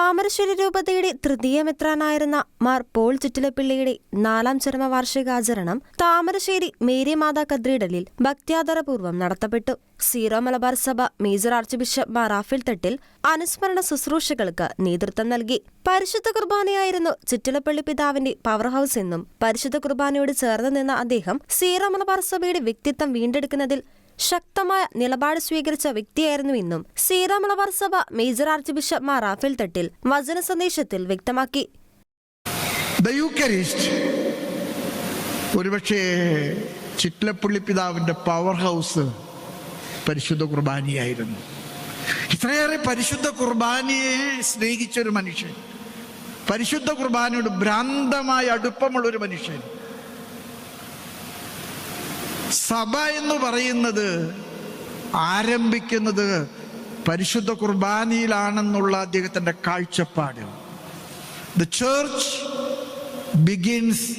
താമരശ്ശേരി രൂപതയുടെ തൃതീയ മെത്രാനായിരുന്ന മാർ പോൾ ചുറ്റിലപ്പിള്ളിയുടെ നാലാം ചരമവാർഷികാചരണം താമരശ്ശേരി മേരി മാതാ കത്തീഡ്രലിൽ ഭക്ത്യാദരപൂർവം നടത്തപ്പെട്ടു. സീറോ മലബാർ സഭ major archbishop Mar Raphael Thattil അനുസ്മരണ ശുശ്രൂഷകൾക്ക് നേതൃത്വം നൽകി. പരിശുദ്ധ കുർബാനയായിരുന്നു ചുറ്റിലപ്പള്ളി പിതാവിന്റെ പവർ ഹൌസ് എന്നും പരിശുദ്ധ കുർബാനയോട് ചേർന്ന് നിന്ന അദ്ദേഹം സീറോ മലബാർ സഭയുടെ വ്യക്തിത്വം വീണ്ടെടുക്കുന്നതിൽ ശക്തമായ നിലപാട് സ്വീകരിച്ച വ്യക്തിയായിരുന്നു ഇന്നും. മലബാർ സഭ major archbishop Mar Raphael Thattil വചന സന്ദേശത്തിൽ വ്യക്തമാക്കി. ഒരുപക്ഷേ പിതാവിന്റെ ചിറ്റലപ്പള്ളി പിതാവിന്റെ പവർ ഹൗസ് പരിശുദ്ധ കുർബാനിയായിരുന്നു. ഇത്രയേറെ പരിശുദ്ധ കുർബാനിയെ കുർബാനയെ സ്നേഹിച്ചൊരു മനുഷ്യൻ പരിശുദ്ധ കുർബാനയോട് ഭ്രാന്തമായ അടുപ്പമുള്ള ഒരു മനുഷ്യൻ സഭ എന്ന് പറയുന്നത് ആരംഭിക്കുന്നത് പരിശുദ്ധ കുർബാനയിലാണെന്നുള്ള അദ്ദേഹത്തിന്റെ കാഴ്ചപ്പാട്. The church begins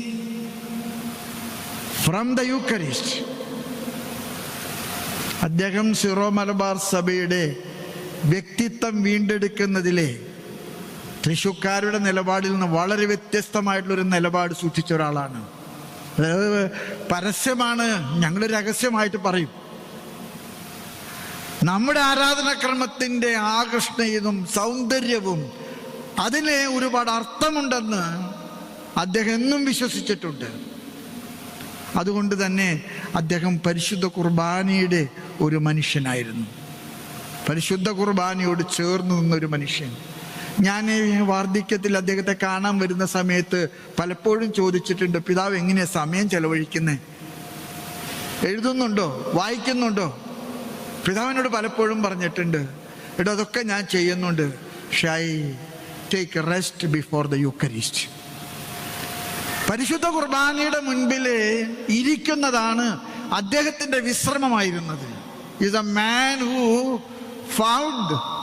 from the Eucharist അദ്ദേഹം സിറോ മലബാർ സഭയുടെ വ്യക്തിത്വം വീണ്ടെടുക്കുന്നതിലെ തൃശൂക്കാരുടെ നിലപാടിൽ നിന്ന് വളരെ വ്യത്യസ്തമായിട്ടുള്ളൊരു നിലപാട് സൂക്ഷിച്ച ഒരാളാണ്. അതായത് പരസ്യമാണ് ഞങ്ങൾ രഹസ്യമായിട്ട് പറയും. നമ്മുടെ ആരാധനാക്രമത്തിന്റെ ആകർഷണീയതും സൗന്ദര്യവും അതിന് ഒരുപാട് അർത്ഥമുണ്ടെന്ന് അദ്ദേഹം എന്നും വിശ്വസിച്ചിട്ടുണ്ട്. അതുകൊണ്ട് തന്നെ അദ്ദേഹം പരിശുദ്ധ കുർബാനയുടെ ഒരു മനുഷ്യനായിരുന്നു. പരിശുദ്ധ കുർബാനയോട് ചേർന്ന് നിന്നൊരു മനുഷ്യൻ. ഞാൻ വാർദ്ധക്യത്തിൽ അദ്ദേഹത്തെ കാണാൻ വരുന്ന സമയത്ത് പലപ്പോഴും ചോദിച്ചിട്ടുണ്ട് പിതാവ് എങ്ങനെയാ സമയം ചെലവഴിക്കുന്നത് എഴുതുന്നുണ്ടോ? വായിക്കുന്നുണ്ടോ? പിതാവിനോട് പലപ്പോഴും പറഞ്ഞിട്ടുണ്ട് എടോ അതൊക്കെ ഞാൻ ചെയ്യുന്നുണ്ട്. Shy take rest before the Eucharist പരിശുദ്ധ കുർബാനയുടെ മുൻപിൽ ഇരിക്കുന്നതാണ് അദ്ദേഹത്തിന്റെ വിശ്രമമായിരുന്നത്. Is a man who found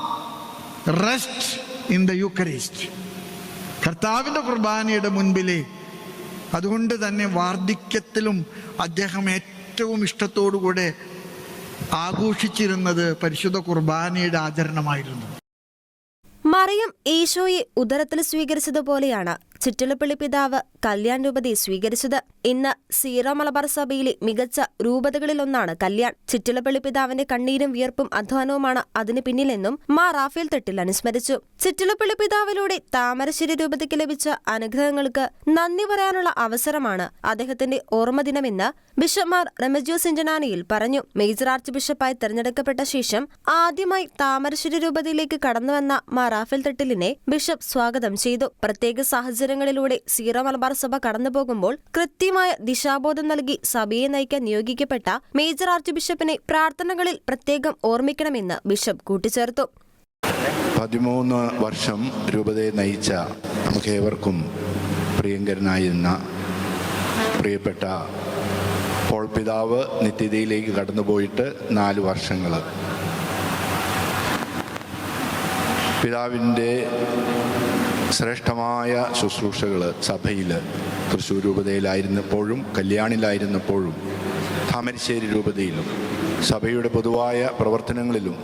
rest in the Eucharist കർത്താവിന്റെ കുർബാനയുടെ മുൻപിൽ അതുകൊണ്ട് തന്നെ വാർദ്ധക്യത്തിലും അദ്ദേഹം ഏറ്റവും ഇഷ്ടത്തോടുകൂടെ ആഘോഷിച്ചിരുന്നത് പരിശുദ്ധ കുർബാനയുടെ ആചരണമായിരുന്നു. മറിയം ഈശോയെ ഉദരത്തിൽ സ്വീകരിച്ചതുപോലെയാണ് ചിറ്റലപ്പള്ളി പിതാവ് കല്യാൺ രൂപതി സ്വീകരിച്ചത്. ഇന്ന് സീറോ മലബാർ സഭയിലെ മികച്ച രൂപതകളിലൊന്നാണ് കല്യാൺ. ചിറ്റലപ്പള്ളി പിതാവിന്റെ കണ്ണീരും വിയർപ്പും അധ്വാനവുമാണ് അതിന് പിന്നിലെന്നും മാ റാഫേൽ തെട്ടിൽ അനുസ്മരിച്ചു. ചിറ്റലപ്പള്ളി പിതാവിലൂടെ താമരശ്ശേരി രൂപതയ്ക്ക് ലഭിച്ച അനുഗ്രഹങ്ങൾക്ക് നന്ദി പറയാനുള്ള അവസരമാണ് അദ്ദേഹത്തിന്റെ ഓർമ്മദിനമെന്ന് ബിഷപ്പ്മാർ റെമജിയോ സിഞ്ചനാനിയിൽ പറഞ്ഞു. മേജർ ആർച്ച് ബിഷപ്പായി തെരഞ്ഞെടുക്കപ്പെട്ട ശേഷം ആദ്യമായി താമരശ്ശേരി രൂപതയിലേക്ക് കടന്നുവന്ന മാ റാഫേൽ തെട്ടിലിനെ ബിഷപ്പ് സ്വാഗതം ചെയ്തു. പ്രത്യേക സാഹചര്യങ്ങളിലൂടെ സീറോ മലബാർ സഭ കടന്നുപോകുമ്പോൾ കൃത്യമായ ദിശാബോധം നൽകി സഭയെ നയിക്കാൻ നിയോഗിക്കപ്പെട്ട മേജർ ആർച്ച് ബിഷപ്പിനെ പ്രാർത്ഥനകളിൽ പ്രത്യേകം ഓർമ്മിക്കണമെന്ന് ബിഷപ്പ് കൂട്ടിച്ചേർത്തു. പതിമൂന്ന് വർഷം രൂപതയെ നയിച്ച നമുക്കേവർക്കും പ്രിയങ്കരനായിരുന്ന പ്രിയപ്പെട്ട പോൾ പിതാവ് നിത്യതയിലേക്ക് കടന്നുപോയിട്ട് നാല് വർഷങ്ങൾ പിതാവിന്റെ ശ്രേഷ്ഠമായ ശുശ്രൂഷകൾ സഭയിൽ തൃശ്ശൂർ രൂപതയിലായിരുന്നപ്പോഴും കല്യാണിലായിരുന്നപ്പോഴും താമരശ്ശേരി രൂപതയിലും സഭയുടെ പൊതുവായ പ്രവർത്തനങ്ങളിലും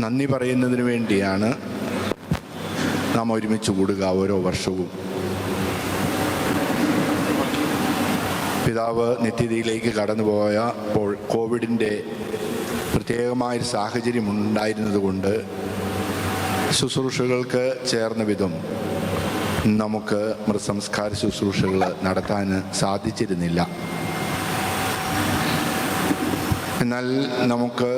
നന്ദി പറയുന്നതിന് വേണ്ടിയാണ് നാം ഒരുമിച്ച് കൂടുക ഓരോ വർഷവും. പിതാവ് നിത്യതയിലേക്ക് കടന്നുപോയപ്പോൾ കോവിഡിന്റെ പ്രത്യേകമായൊരു സാഹചര്യം ഉണ്ടായിരുന്നതുകൊണ്ട് ശുശ്രൂഷകൾക്ക് ചേർന്ന വിധം നമുക്ക് മൃതസംസ്കാര ശുശ്രൂഷകൾ നടത്താൻ സാധിച്ചിരുന്നില്ല. എന്നാൽ നമുക്ക്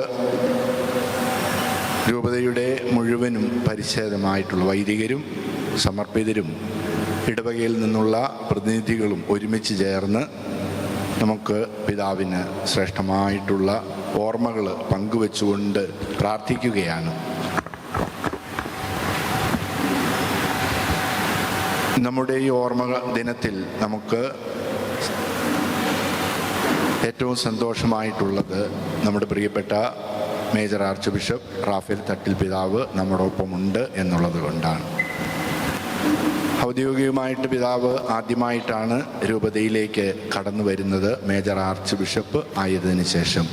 രൂപതയുടെ മുഴുവനും പരിച്ഛേദമായിട്ടുള്ള വൈദികരും സമർപ്പിതരും ഇടവകയിൽ നിന്നുള്ള പ്രതിനിധികളും ഒരുമിച്ച് ചേർന്ന് നമുക്ക് പിതാവിന് ശ്രേഷ്ഠമായിട്ടുള്ള ഓർമ്മകൾ പങ്കുവെച്ചുകൊണ്ട് പ്രാർത്ഥിക്കുകയാണ്. നമ്മുടെ ഈ ഓർമ്മ ദിനത്തിൽ നമുക്ക് ഏറ്റവും സന്തോഷമായിട്ടുള്ളത് നമ്മുടെ പ്രിയപ്പെട്ട major archbishop Raphael Thattil പിതാവ് നമ്മോടൊപ്പമുണ്ട് എന്നുള്ളത് കൊണ്ടാണ്. ഔദ്യോഗികമായിട്ട് പിതാവ് ആദ്യമായിട്ടാണ് രൂപതയിലേക്ക് കടന്നു വരുന്നത് മേജർ ആർച്ച് ബിഷപ്പ് ആയതിനു ശേഷം.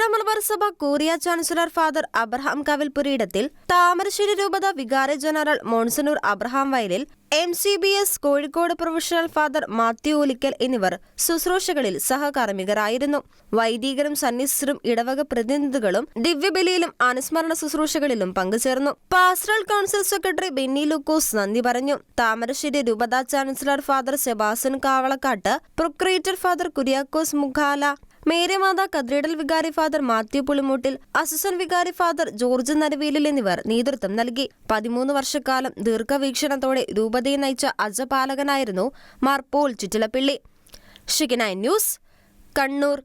സീറോ മലബാർ സഭ curia chancellor father Abraham Kavalpurayidathil Thamarassery രൂപത വികാരി general monsignor Abraham Vayalil M C B S Kozhikode professional father Mathew Olickal എന്നിവർ ശുശ്രൂഷകളിൽ സഹകാർമ്മികരായിരുന്നു. വൈദികരും സന്യസ്തരും ഇടവക പ്രതിനിധികളും ദിവ്യബലിയിലും അനുസ്മരണ ശുശ്രൂഷകളിലും പങ്കുചേർന്നു. Pastoral council secretary Benny Lukose നന്ദി പറഞ്ഞു. താമരശ്ശേരി രൂപത chancellor father Sebastian Kavalakkattu procurator father Kuriakose Mukhala മേര്യമാത cathedral വികാരി ഫാദർ മാത്യു പുളിമൂട്ടിൽ അസിസ്റ്റന്റ് വികാരി ഫാദർ ജോർജ് നരവേലിൽ എന്നിവർ നേതൃത്വം നൽകി. പതിമൂന്ന് വർഷക്കാലം ദീർഘവീക്ഷണത്തോടെ രൂപതയെ നയിച്ച അജപാലകനായിരുന്നു മാർ പോൾ ചുറ്റിലപ്പിള്ളി ഷിഗനൈൻ ന്യൂസ് കണ്ണൂർ.